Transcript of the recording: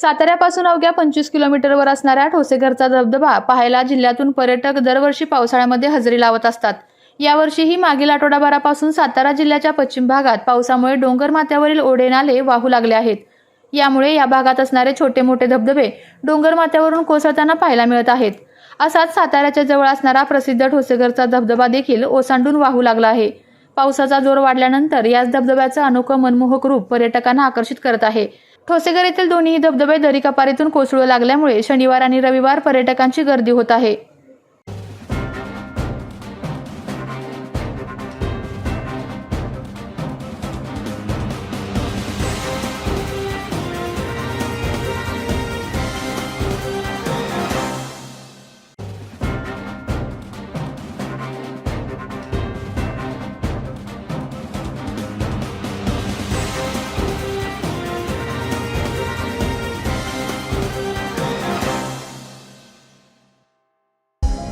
साताऱ्यापासून अवघ्या पंचवीस किलोमीटरवर असणाऱ्या ठोसेघरचा धबधबा पाहायला जिल्ह्यातून पर्यटक दरवर्षी पावसाळ्यामध्ये हजेरी लावत असतात. यावर्षीही मागील आठवडाभरापासून सातारा जिल्ह्याच्या पश्चिम भागात पावसामुळे डोंगर माथ्यावरील ओढे नाले वाहू लागले आहेत. यामुळे या भागात असणारे छोटे मोठे धबधबे डोंगर माथ्यावरून कोसळताना पाहायला मिळत आहेत. असाच साताऱ्याच्या जवळ असणारा प्रसिद्ध ठोसेघरचा धबधबा देखील ओसांडून वाहू लागला आहे. पावसाचा जोर वाढल्यानंतर याच धबधब्याचं अनोखं मनमोहक रूप पर्यटकांना आकर्षित करत आहे. ठोसेघर येथील दोन्ही धबधबे दरीकपारीतून कोसळू लागल्यामुळे शनिवार आणि रविवार पर्यटकांची गर्दी होत आहे.